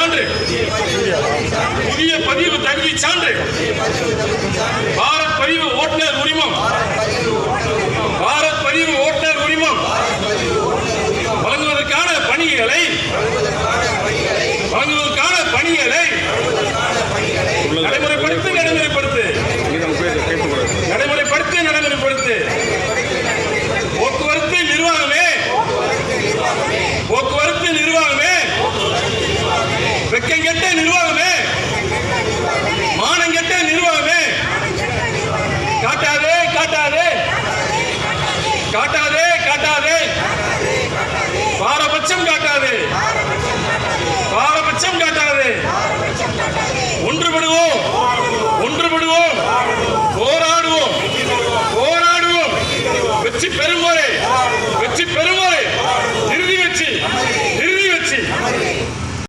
சான்று. புதிய பதிவு தகுதி சான்று. பாரத் பதிவு ஓட்டுநர் உரிமம். பாரத் பதிவு ஓட்டுநர் உரிமம். வழங்குவதற்கான பணிகளை வழங்குவதற்கான பணிகளை வெட்கங்கெட்ட நிர்வாகமே. மானங்கெட்ட நிர்வாகமே. காட்டாதே காட்டாதே. காட்டாதே காட்டாதே. பாரபட்சம் காட்டாதே. பாரபட்சம் காட்டாதே. ஒன்றுபடுவோம். ஒன்றுபடுவோம். போராடுவோம். போராடுவோம். வெற்றி பெறும் போரே